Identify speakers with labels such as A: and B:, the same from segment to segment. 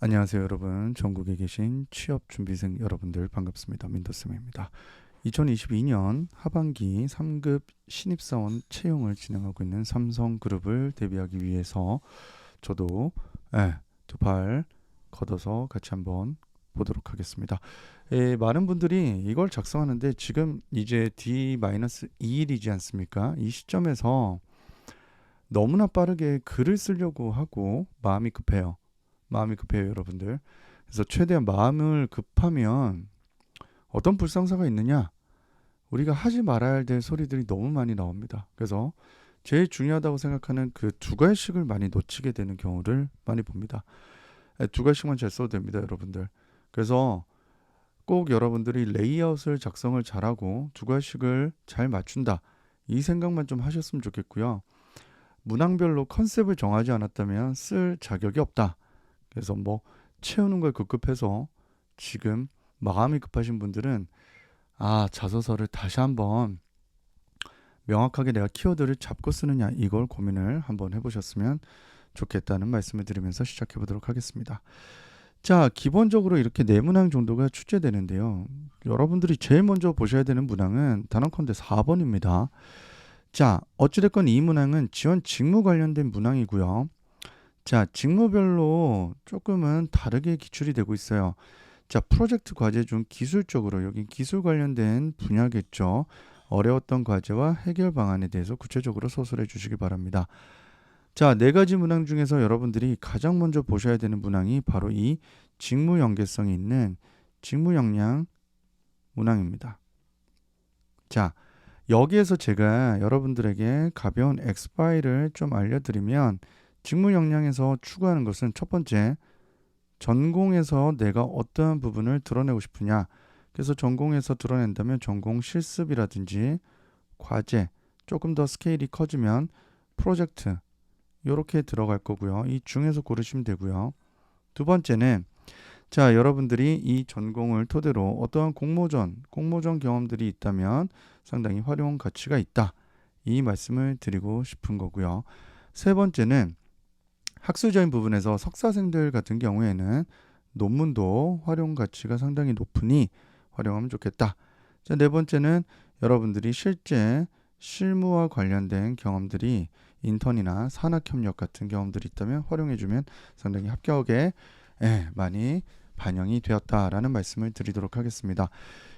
A: 안녕하세요 여러분. 전국에 계신 취업준비생 여러분들 반갑습니다. 민더쌤입니다. 2022년 하반기 3급 신입사원 채용을 진행하고 있는 삼성그룹을 대비하기 위해서 저도 예, 두팔 걷어서 같이 한번 보도록 하겠습니다. 예, 많은 분들이 이걸 작성하는데 지금 이제 D-2일이지 않습니까? 이 시점에서 너무나 빠르게 글을 쓰려고 하고 마음이 급해요 마음이 급해요, 여러분들. 그래서 최대한 마음을 급하면 어떤 불상사가 있느냐? 우리가 하지 말아야 될 소리들이 너무 많이 나옵니다. 그래서 제일 중요하다고 생각하는 그 두 갈씩을 많이 놓치게 되는 경우를 많이 봅니다. 예, 두 갈씩만 잘 써도 됩니다, 여러분들. 그래서 꼭 여러분들이 레이아웃을 작성을 잘하고 두 갈씩을 잘 맞춘다. 이 생각만 좀 하셨으면 좋겠고요. 문항별로 컨셉을 정하지 않았다면 쓸 자격이 없다. 그래서 뭐 채우는 걸 급급해서 지금 마음이 급하신 분들은 아 자소서를 다시 한번 명확하게 내가 키워드를 잡고 쓰느냐 이걸 고민을 한번 해보셨으면 좋겠다는 말씀을 드리면서 시작해 보도록 하겠습니다. 자 기본적으로 이렇게 네 문항 정도가 출제되는데요. 여러분들이 제일 먼저 보셔야 되는 문항은 단언컨대 4번입니다. 자 어찌됐건 이 문항은 지원 직무 관련된 문항이고요. 자, 직무별로 조금은 다르게 기출이 되고 있어요. 자, 프로젝트 과제 중 기술적으로 여기 기술 관련된 분야겠죠. 어려웠던 과제와 해결 방안에 대해서 구체적으로 소설해 주시기 바랍니다. 자, 네 가지 문항 중에서 여러분들이 가장 먼저 보셔야 되는 문항이 바로 이 직무 연계성이 있는 직무 역량 문항입니다. 자, 여기에서 제가 여러분들에게 가벼운 엑스파일을 좀 알려드리면 직무 역량에서 추구하는 것은 첫 번째 전공에서 내가 어떠한 부분을 드러내고 싶으냐. 그래서 전공에서 드러낸다면 전공 실습이라든지 과제 조금 더 스케일이 커지면 프로젝트 이렇게 들어갈 거고요. 이 중에서 고르시면 되고요. 두 번째는 자 여러분들이 이 전공을 토대로 어떠한 공모전 공모전 경험들이 있다면 상당히 활용 가치가 있다. 이 말씀을 드리고 싶은 거고요. 세 번째는 학술적인 부분에서 석사생들 같은 경우에는 논문도 활용 가치가 상당히 높으니 활용하면 좋겠다. 자, 네 번째는 여러분들이 실제 실무와 관련된 경험들이 인턴이나 산학협력 같은 경험들이 있다면 활용해주면 상당히 합격에 예, 많이 반영이 되었다라는 말씀을 드리도록 하겠습니다.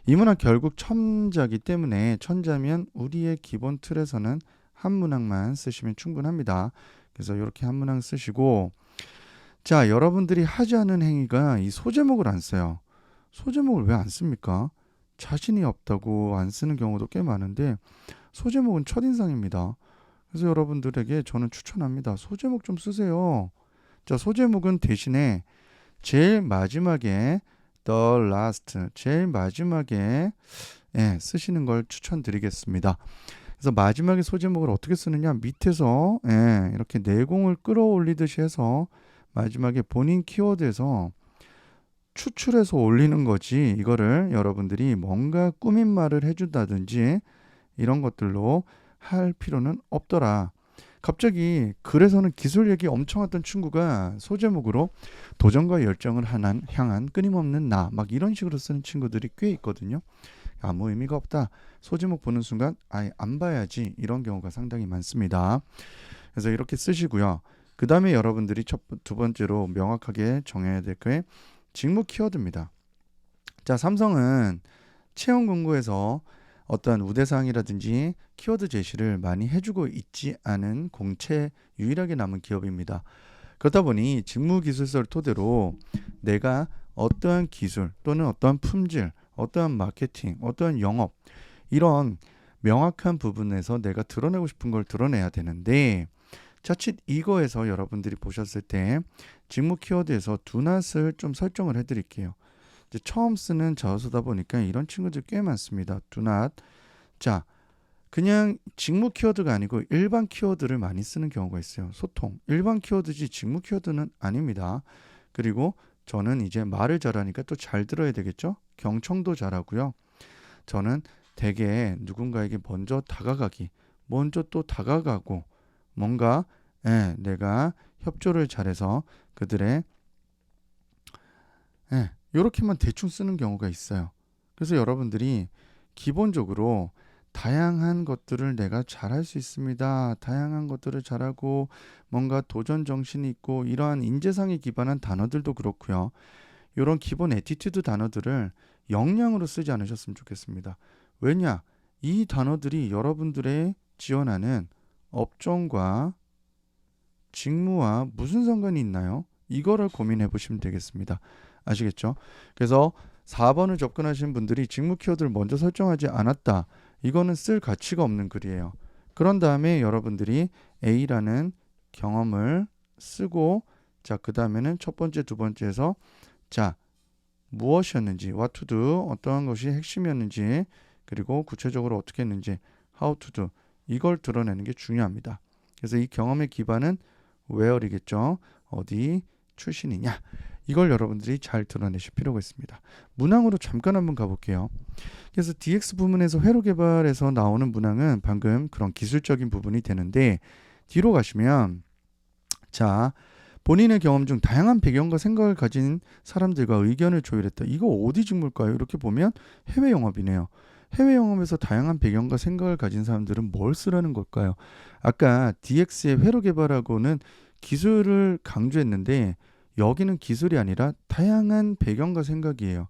A: 이 문학 결국 첨자기 때문에 천자면 우리의 기본 틀에서는 한 문항만 쓰시면 충분합니다. 그래서 이렇게 한 문항 쓰시고 자 여러분들이 하지 않은 행위가 이 소제목을 안 써요. 소제목을 왜 안 씁니까? 자신이 없다고 안 쓰는 경우도 꽤 많은데 소제목은 첫인상입니다. 그래서 여러분들에게 저는 추천합니다. 소제목 좀 쓰세요. 자 소제목은 대신에 제일 마지막에 the last 제일 마지막에 예, 쓰시는 걸 추천드리겠습니다. 그래서 마지막에 소제목을 어떻게 쓰느냐 밑에서 예, 이렇게 내공을 끌어올리듯이 해서 마지막에 본인 키워드에서 추출해서 올리는 거지 이거를 여러분들이 뭔가 꾸민 말을 해준다든지 이런 것들로 할 필요는 없더라. 갑자기 글에서는 기술 얘기 엄청 했던 친구가 소제목으로 도전과 열정을 향한 끊임없는 나 막 이런 식으로 쓰는 친구들이 꽤 있거든요. 아무 의미가 없다. 소제목 보는 순간 아예 안 봐야지 이런 경우가 상당히 많습니다. 그래서 이렇게 쓰시고요. 그 다음에 여러분들이 첫, 두 번째로 명확하게 정해야 될 게 직무 키워드입니다. 자, 삼성은 채용 공고에서 어떠한 우대사항이라든지 키워드 제시를 많이 해주고 있지 않은 공채 유일하게 남은 기업입니다. 그렇다 보니 직무 기술서를 토대로 내가 어떠한 기술 또는 어떠한 품질 어떠한 마케팅, 어떠한 영업 이런 명확한 부분에서 내가 드러내고 싶은 걸 드러내야 되는데 자칫 이거에서 여러분들이 보셨을 때 직무 키워드에서 두낫을 좀 설정을 해드릴게요. 이제 처음 쓰는 자소서다 보니까 이런 친구들 꽤 많습니다. 두낫. 자, 그냥 직무 키워드가 아니고 일반 키워드를 많이 쓰는 경우가 있어요. 소통. 일반 키워드지 직무 키워드는 아닙니다. 그리고 저는 이제 말을 잘하니까 또 잘 들어야 되겠죠? 경청도 잘하고요. 저는 대개 누군가에게 먼저 다가가기, 먼저 또 다가가고 뭔가 예, 내가 협조를 잘해서 그들의 예, 이렇게만 대충 쓰는 경우가 있어요. 그래서 여러분들이 기본적으로 다양한 것들을 내가 잘할 수 있습니다. 다양한 것들을 잘하고 뭔가 도전 정신이 있고 이러한 인재상에 기반한 단어들도 그렇고요. 이런 기본 에티튜드 단어들을 역량으로 쓰지 않으셨으면 좋겠습니다. 왜냐? 이 단어들이 여러분들의 지원하는 업종과 직무와 무슨 상관이 있나요? 이거를 고민해 보시면 되겠습니다. 아시겠죠? 그래서 4번을 접근하신 분들이 직무 키워드를 먼저 설정하지 않았다. 이거는 쓸 가치가 없는 글이에요. 그런 다음에 여러분들이 A라는 경험을 쓰고 자, 그 다음에는 첫 번째, 두 번째에서 자, 무엇이었는지, what to do, 어떠한 것이 핵심이었는지, 그리고 구체적으로 어떻게 했는지, how to do, 이걸 드러내는 게 중요합니다. 그래서 이 경험의 기반은 where이겠죠. 어디 출신이냐. 이걸 여러분들이 잘 드러내실 필요가 있습니다. 문항으로 잠깐 한번 가볼게요. 그래서 DX 부문에서 회로 개발에서 나오는 문항은 방금 그런 기술적인 부분이 되는데 뒤로 가시면 자 본인의 경험 중 다양한 배경과 생각을 가진 사람들과 의견을 조율했다. 이거 어디 직무일까요? 이렇게 보면 해외 영업이네요. 해외 영업에서 다양한 배경과 생각을 가진 사람들은 뭘 쓰라는 걸까요? 아까 DX의 회로 개발하고는 기술을 강조했는데 여기는 기술이 아니라 다양한 배경과 생각이에요.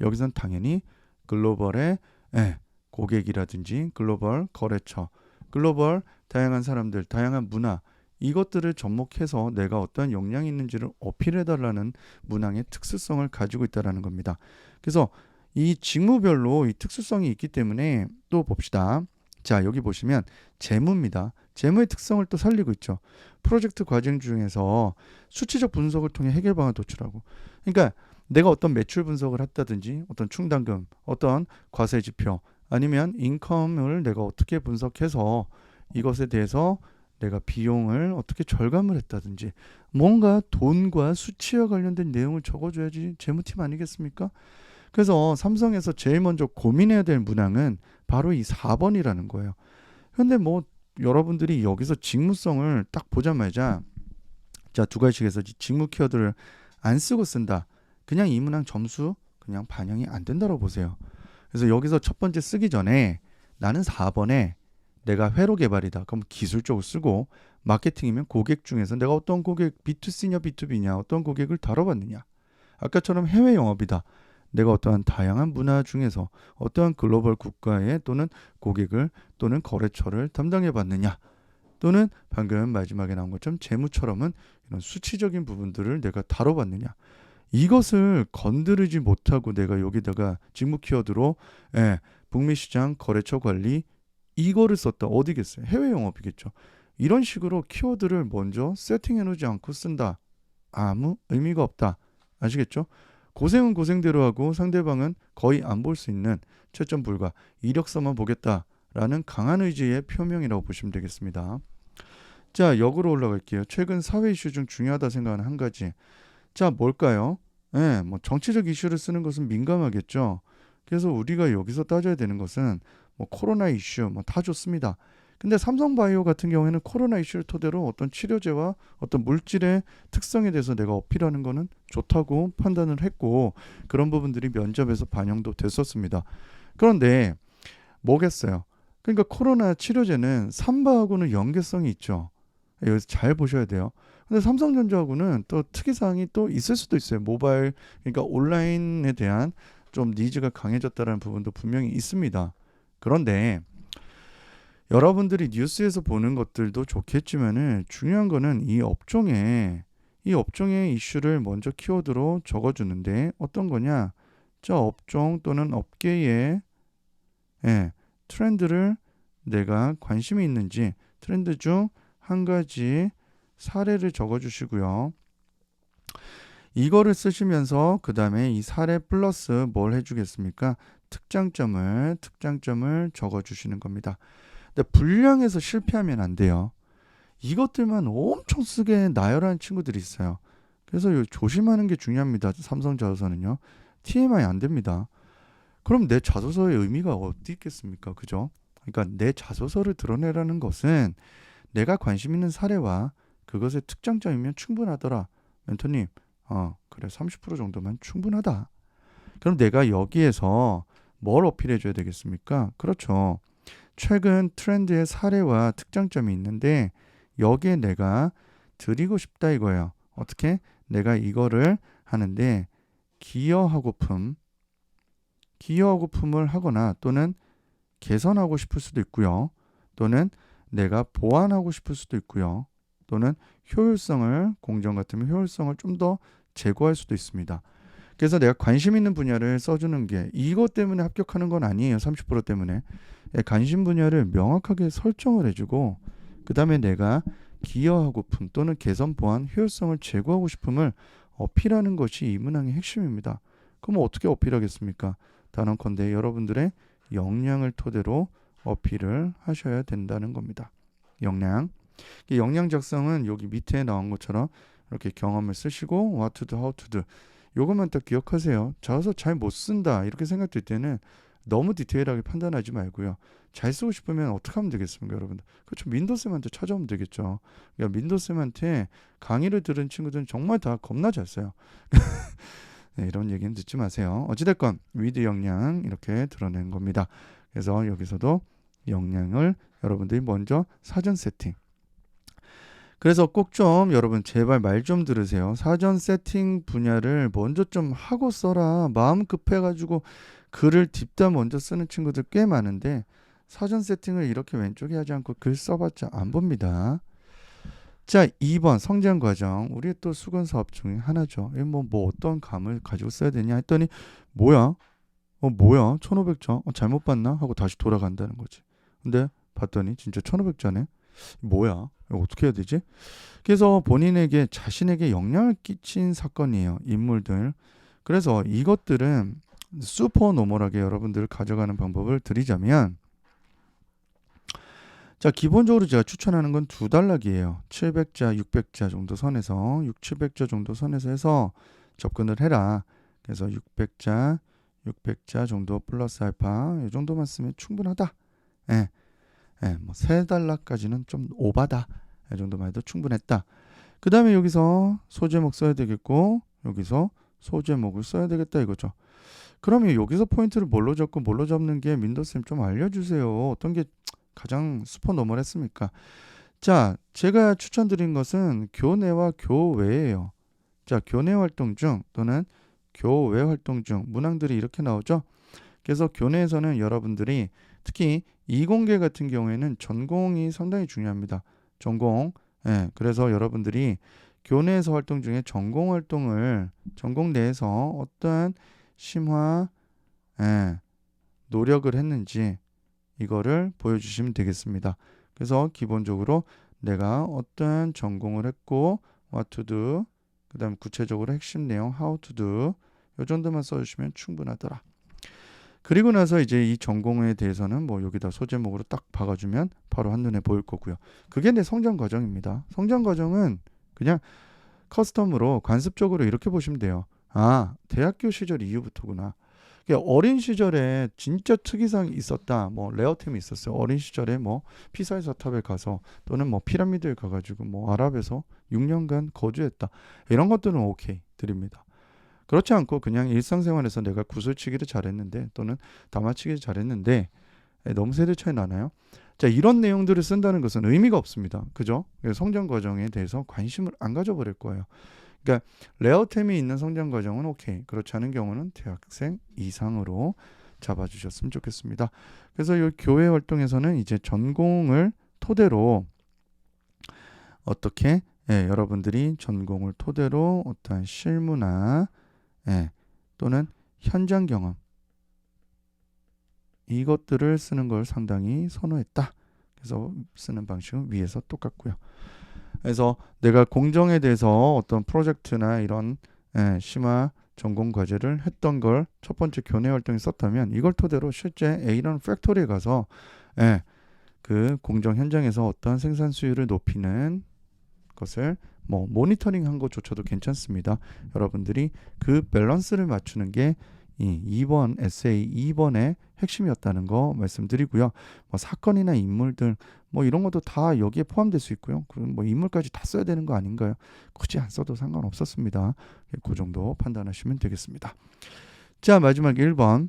A: 여기선 당연히 글로벌의 예, 고객이라든지 글로벌 거래처, 글로벌 다양한 사람들, 다양한 문화 이것들을 접목해서 내가 어떤 역량이 있는지를 어필해 달라는 문항의 특수성을 가지고 있다라는 겁니다. 그래서 이 직무별로 이 특수성이 있기 때문에 또 봅시다. 자 여기 보시면 재무입니다. 재무의 특성을 또 살리고 있죠. 프로젝트 과정 중에서 수치적 분석을 통해 해결 방안 도출하고. 그러니까 내가 어떤 매출 분석을 했다든지 어떤 충당금, 어떤 과세 지표 아니면 인컴을 내가 어떻게 분석해서 이것에 대해서 내가 비용을 어떻게 절감을 했다든지 뭔가 돈과 수치와 관련된 내용을 적어줘야지 재무팀 아니겠습니까? 그래서 삼성에서 제일 먼저 고민해야 될 문항은 바로 이 4번이라는 거예요. 근데 뭐 여러분들이 여기서 직무성을 딱 보자마자 자 두 가지씩에서 직무 키워드를 안 쓰고 쓴다. 그냥 이 문항 점수 그냥 반영이 안 된다고 보세요. 그래서 여기서 첫 번째 쓰기 전에 나는 4번에 내가 회로 개발이다. 그럼 기술적으로 쓰고 마케팅이면 고객 중에서 내가 어떤 고객 B2C냐 B2B냐 어떤 고객을 다뤄봤느냐. 아까처럼 해외 영업이다. 내가 어떠한 다양한 문화 중에서 어떠한 글로벌 국가의 또는 고객을 또는 거래처를 담당해 봤느냐? 또는 방금 마지막에 나온 것처럼 재무처럼은 이런 수치적인 부분들을 내가 다뤄봤느냐? 이것을 건드리지 못하고 내가 여기다가 직무 키워드로 예, 북미 시장 거래처 관리 이거를 썼다. 어디겠어요? 해외 영업이겠죠. 이런 식으로 키워드를 먼저 세팅해 놓지 않고 쓴다. 아무 의미가 없다. 아시겠죠 고생은 고생대로 하고 상대방은 거의 안 볼 수 있는 채점 불가 이력서만 보겠다라는 강한 의지의 표명이라고 보시면 되겠습니다. 자, 역으로 올라갈게요. 최근 사회 이슈 중 중요하다 생각하는 한 가지. 자, 뭘까요? 예, 네, 뭐 정치적 이슈를 쓰는 것은 민감하겠죠. 그래서 우리가 여기서 따져야 되는 것은 뭐 코로나 이슈 뭐 다 좋습니다. 근데 삼성바이오 같은 경우에는 코로나 이슈를 토대로 어떤 치료제와 어떤 물질의 특성에 대해서 내가 어필하는 거는 좋다고 판단을 했고 그런 부분들이 면접에서 반영도 됐었습니다. 그런데 뭐겠어요? 그러니까 코로나 치료제는 삼바하고는 연계성이 있죠. 여기서 잘 보셔야 돼요. 근데 삼성전자하고는 또 특이사항이 또 있을 수도 있어요. 모바일, 그러니까 온라인에 대한 좀 니즈가 강해졌다는 부분도 분명히 있습니다. 그런데 여러분들이 뉴스에서 보는 것들도 좋겠지만은 중요한 거는 이 업종에 이 업종의 이슈를 먼저 키워드로 적어주는데 어떤 거냐? 저 업종 또는 업계의 예, 트렌드를 내가 관심이 있는지 트렌드 중 한 가지 사례를 적어주시고요. 이거를 쓰시면서 그 다음에 이 사례 플러스 뭘 해주겠습니까? 특장점을 특장점을 적어주시는 겁니다. 근데 불량에서 실패하면 안 돼요. 이것들만 엄청 쓰게 나열하는 친구들이 있어요. 그래서 조심하는 게 중요합니다. 삼성 자소서는요. TMI 안 됩니다. 그럼 내 자소서의 의미가 어디 있겠습니까? 그죠? 그러니까 내 자소서를 드러내라는 것은 내가 관심 있는 사례와 그것의 특장점이면 충분하더라. 멘토님, 어, 그래 30% 정도만 충분하다. 그럼 내가 여기에서 뭘 어필해 줘야 되겠습니까? 그렇죠. 최근 트렌드의 사례와 특장점이 있는데 여기에 내가 드리고 싶다 이거예요. 어떻게? 내가 이거를 하는데 기여하고품 기여하고품을 하거나 또는 개선하고 싶을 수도 있고요. 또는 내가 보완하고 싶을 수도 있고요. 또는 효율성을 공정 같으면 효율성을 좀 더 제고할 수도 있습니다. 그래서 내가 관심 있는 분야를 써주는 게 이것 때문에 합격하는 건 아니에요. 30% 때문에 예, 관심 분야를 명확하게 설정을 해주고 그 다음에 내가 기여하고품 또는 개선 보완 효율성을 제고하고 싶음을 어필하는 것이 이 문항의 핵심입니다. 그럼 어떻게 어필하겠습니까? 단언컨대 여러분들의 역량을 토대로 어필을 하셔야 된다는 겁니다. 역량. 이 역량 작성은 여기 밑에 나온 것처럼 이렇게 경험을 쓰시고 what to do, how to do 요것만 딱 기억하세요. 저서 잘 못 쓴다 이렇게 생각될 때는 너무 디테일하게 판단하지 말고요. 잘 쓰고 싶으면 어떻게 하면 되겠습니까, 여러분들? 그렇죠. 민도쌤한테 찾아오면 되겠죠. 그러니까 민도쌤한테 강의를 들은 친구들은 정말 다 겁나 잘 써요. 네, 이런 얘기는 듣지 마세요. 어찌됐건 위드 역량 이렇게 드러낸 겁니다. 그래서 여기서도 역량을 여러분들이 먼저 사전 세팅. 그래서 꼭 좀 여러분 제발 말 좀 들으세요. 사전 세팅 분야를 먼저 좀 하고 써라. 마음 급해가지고 글을 딥다 먼저 쓰는 친구들 꽤 많은데 사전 세팅을 이렇게 왼쪽에 하지 않고 글 써봤자 안 봅니다. 자, 2번 성장 과정. 우리 또 수건 사업 중에 하나죠. 뭐, 뭐 어떤 감을 가지고 써야 되냐 했더니 뭐야? 어, 뭐야? 1500자. 어, 잘못 봤나? 하고 다시 돌아간다는 거지. 근데 봤더니 진짜 1500자네. 뭐야? 어떻게 해야 되지? 그래서 본인에게 자신에게 영향을 끼친 사건이에요. 인물들. 그래서 이것들은 슈퍼 노멀하게 여러분들 가져가는 방법을 드리자면 자, 기본적으로 제가 추천하는 건 두 단락이에요. 700자, 600자 정도 선에서 6, 700자 정도 선에서 해서 접근을 해라. 그래서 600자, 600자 정도 플러스 알파 이 정도만 쓰면 충분하다. 예. 예, 뭐세 단락까지는 좀 오바다. 이 정도만 해도 충분했다. 그 다음에 여기서 소제목 써야 되겠고 여기서 소제목을 써야 되겠다 이거죠. 그러면 여기서 포인트를 뭘로 잡고 뭘로 잡는 게 민더쌤 좀 알려주세요. 어떤 게 가장 슈퍼 노멀했습니까? 자, 제가 추천드린 것은 교내와 교외예요. 자, 교내 활동 중 또는 교외 활동 중 문항들이 이렇게 나오죠. 그래서 교내에서는 여러분들이 특히 이공계 같은 경우에는 전공이 상당히 중요합니다. 전공. 예, 그래서 여러분들이 교내에서 활동 중에 전공 활동을 전공 내에서 어떠한 심화 예, 노력을 했는지 이거를 보여주시면 되겠습니다. 그래서 기본적으로 내가 어떤 전공을 했고 what to do 그 다음 구체적으로 핵심 내용 how to do 요 정도만 써주시면 충분하더라. 그리고 나서 이제 이 전공에 대해서는 뭐 여기다 소제목으로 딱 박아주면 바로 한눈에 보일 거고요. 그게 내 성장 과정입니다. 성장 과정은 그냥 커스텀으로 관습적으로 이렇게 보시면 돼요. 아, 대학교 시절 이후부터구나. 그러니까 어린 시절에 진짜 특이사항이 있었다. 뭐 레어템이 있었어요. 어린 시절에 뭐 피사의 사탑에 가서 또는 뭐 피라미드에 가가지고 뭐 아랍에서 6년간 거주했다. 이런 것들은 오케이 드립니다. 그렇지 않고 그냥 일상생활에서 내가 구슬치기를 잘했는데 또는 담아치기를 잘했는데 너무 세대 차이 나나요? 자 이런 내용들을 쓴다는 것은 의미가 없습니다. 그죠? 성장 과정에 대해서 관심을 안 가져버릴 거예요. 그러니까 레어템이 있는 성장 과정은 오케이. 그렇지 않은 경우는 대학생 이상으로 잡아주셨으면 좋겠습니다. 그래서 이 교회 활동에서는 이제 전공을 토대로 어떻게 예, 여러분들이 전공을 토대로 어떠한 실무나 예, 또는 현장 경험 이것들을 쓰는 걸 상당히 선호했다. 그래서 쓰는 방식은 위에서 똑같고요. 그래서 내가 공정에 대해서 어떤 프로젝트나 이런 예, 심화 전공 과제를 했던 걸 첫 번째 교내 활동에 썼다면 이걸 토대로 실제 A라는 팩토리에 가서 예, 그 공정 현장에서 어떠한 생산 수율을 높이는 것을 뭐 모니터링 한 것조차도 괜찮습니다. 여러분들이 그 밸런스를 맞추는 게 이 2번 에세이 2번의 핵심이었다는 거 말씀드리고요. 뭐 사건이나 인물들 뭐 이런 것도 다 여기에 포함될 수 있고요. 그럼 뭐 인물까지 다 써야 되는 거 아닌가요? 굳이 안 써도 상관없었습니다. 그 정도 판단하시면 되겠습니다. 자 마지막 1번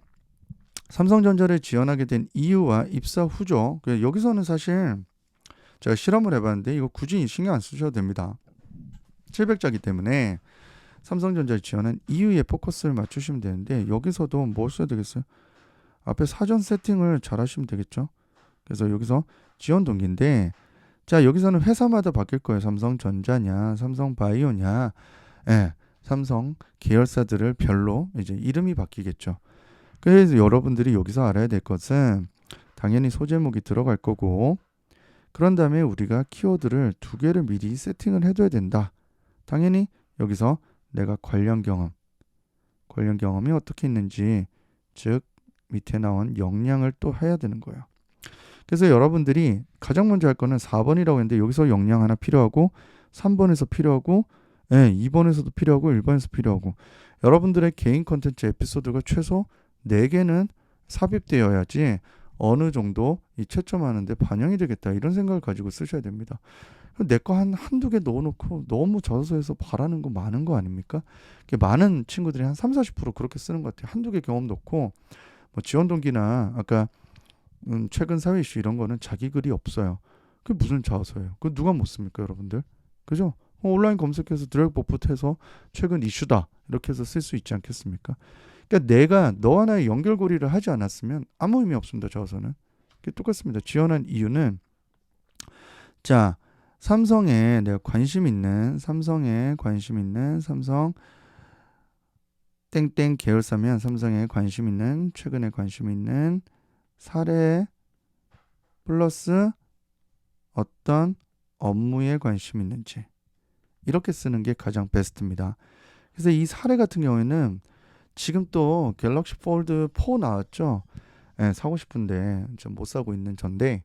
A: 삼성전자를 지원하게 된 이유와 입사 후죠. 그 여기서는 사실 제가 실험을 해봤는데 이거 굳이 신경 안 쓰셔도 됩니다. 700자기 때문에 삼성전자를 지원한 이유에 포커스를 맞추시면 되는데 여기서도 뭘 써야 되겠어요? 앞에 사전 세팅을 잘 하시면 되겠죠. 그래서 여기서 지원 동기인데 자 여기서는 회사마다 바뀔 거예요. 삼성전자냐, 삼성바이오냐, 예, 삼성 계열사들을 별로 이제 이름이 바뀌겠죠. 그래서 여러분들이 여기서 알아야 될 것은 당연히 소제목이 들어갈 거고 그런 다음에 우리가 키워드를 두 개를 미리 세팅을 해둬야 된다. 당연히 여기서 내가 관련 경험, 관련 경험이 어떻게 있는지, 즉 밑에 나온 역량을 또 해야 되는 거예요. 그래서 여러분들이 가장 먼저 할 거는 4번이라고 했는데 여기서 역량 하나 필요하고 3번에서 필요하고 예, 2번에서도 필요하고 1번에서 필요하고 여러분들의 개인 컨텐츠 에피소드가 최소 4개는 삽입되어야지 어느 정도 이 채점하는데 반영이 되겠다 이런 생각을 가지고 쓰셔야 됩니다. 내 거 한 한두 개 넣어놓고 너무 저서에서 바라는 거 많은 거 아닙니까? 많은 친구들이 한 3, 40% 그렇게 쓰는 것 같아요. 한두 개 경험 넣고 뭐 지원 동기나 아까 음, 최근 사회 이슈 이런 거는 자기 글이 없어요. 그게 무슨 자서예요? 그 누가 못 씁니까, 여러분들? 그죠? 어, 온라인 검색해서 드래그 버프트 해서 최근 이슈다 이렇게 해서 쓸 수 있지 않겠습니까? 그러니까 내가 너 하나의 연결고리를 하지 않았으면 아무 의미 없습니다. 저서는 똑같습니다. 지원한 이유는 자 삼성에 내가 관심 있는 삼성에 관심 있는 삼성 땡땡 계열사면 삼성에 관심 있는 최근에 관심 있는 사례 플러스 어떤 업무에 관심 있는지 이렇게 쓰는 게 가장 베스트입니다. 그래서 이 사례 같은 경우에는 지금 또 갤럭시 폴드 4 나왔죠. 네, 사고 싶은데 좀 못 사고 있는 전데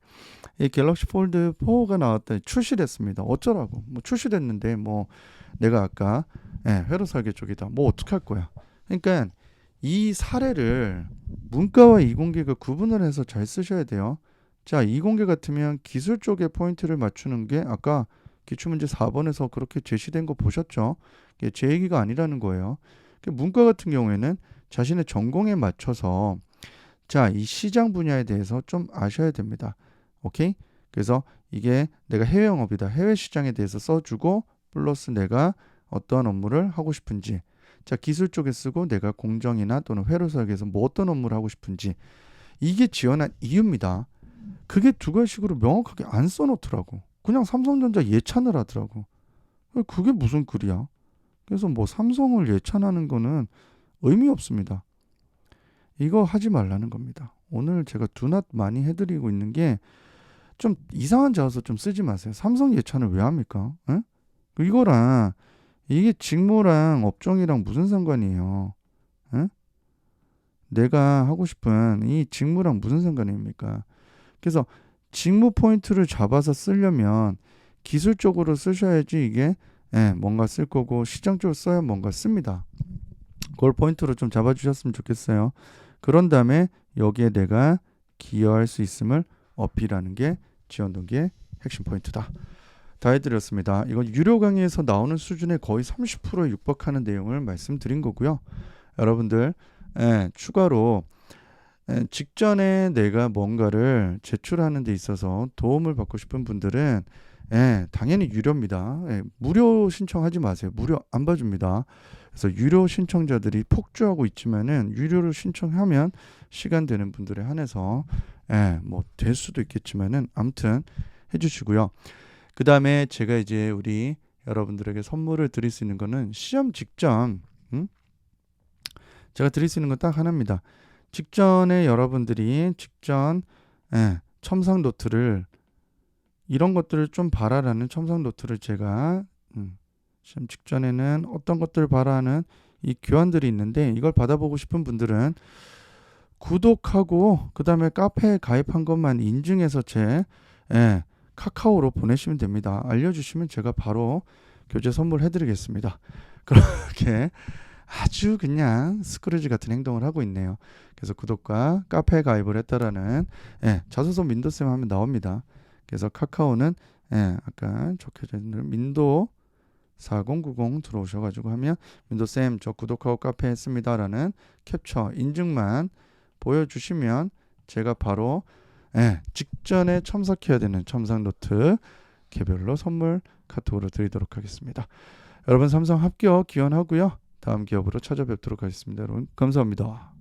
A: 이 갤럭시 폴드 4가 나왔다 출시됐습니다. 어쩌라고? 뭐 출시됐는데 뭐 내가 아까 네, 회로 설계 쪽이다. 뭐 어떻게 할 거야? 그러니까 이 사례를 문과와 이공계가 구분을 해서 잘 쓰셔야 돼요. 자, 이공계 같으면 기술 쪽에 포인트를 맞추는 게 아까 기출문제 4번에서 그렇게 제시된 거 보셨죠? 제 얘기가 아니라는 거예요. 그 문과 같은 경우에는 자신의 전공에 맞춰서 자, 이 시장 분야에 대해서 좀 아셔야 됩니다. 오케이? 그래서 이게 내가 해외 영업이다. 해외 시장에 대해서 써주고 플러스 내가 어떤 업무를 하고 싶은지 자 기술 쪽에 쓰고 내가 공정이나 또는 회로 설계에서 뭐 어떤 업무를 하고 싶은지 이게 지원한 이유입니다. 그게 두 가지식으로 명확하게 안 써놓더라고. 그냥 삼성전자 예찬을 하더라고. 그게 무슨 글이야? 그래서 뭐 삼성을 예찬하는 거는 의미 없습니다. 이거 하지 말라는 겁니다. 오늘 제가 두낫 많이 해드리고 있는 게 좀 이상한 자서 좀 쓰지 마세요. 삼성 예찬을 왜 합니까? 에? 이거랑 이게 직무랑 업종이랑 무슨 상관이에요? 에? 내가 하고 싶은 이 직무랑 무슨 상관입니까? 그래서 직무 포인트를 잡아서 쓰려면 기술적으로 쓰셔야지 이게 예, 뭔가 쓸 거고 시장적으로 써야 뭔가 씁니다. 그걸 포인트로 좀 잡아주셨으면 좋겠어요. 그런 다음에 여기에 내가 기여할 수 있음을 어필하는 게 지원 동기의 핵심 포인트다. 다 해드렸습니다. 이건 유료 강의에서 나오는 수준의 거의 30%에 육박하는 내용을 말씀드린 거고요. 여러분들 예, 추가로 예, 직전에 내가 뭔가를 제출하는 데 있어서 도움을 받고 싶은 분들은 예, 당연히 유료입니다. 예, 무료 신청하지 마세요. 무료 안 봐줍니다. 그래서 유료 신청자들이 폭주하고 있지만은 유료로 신청하면 시간 되는 분들에 한해서 예, 뭐 될 수도 있겠지만은 아무튼 해주시고요. 그 다음에 제가 이제 우리 여러분들에게 선물을 드릴 수 있는 거는 시험 직전, 음? 제가 드릴 수 있는 건 딱 하나입니다. 직전에 여러분들이 직전 예, 첨상 노트를 이런 것들을 좀 봐라라는 첨상 노트를 제가 음, 시험 직전에는 어떤 것들을 봐라는 이 교환들이 있는데 이걸 받아보고 싶은 분들은 구독하고 그 다음에 카페에 가입한 것만 인증해서 제 예, 카카오로 보내시면 됩니다. 알려주시면 제가 바로 교재 선물해드리겠습니다. 그렇게 아주 그냥 스크루지 같은 행동을 하고 있네요. 그래서 구독과 카페 가입을 했다라는 예, 자소서 민도쌤 하면 나옵니다. 그래서 카카오는 예, 아까 적혀져 있는 민도 4090 들어오셔가지고 하면 민도쌤 저 구독하고 카페 했습니다라는 캡처 인증만 보여주시면 제가 바로 예, 직전에 첨삭해야 되는 첨삭 노트 개별로 선물 카톡으로 드리도록 하겠습니다. 여러분 삼성 합격 기원하고요. 다음 기업으로 찾아뵙도록 하겠습니다. 여러분 감사합니다.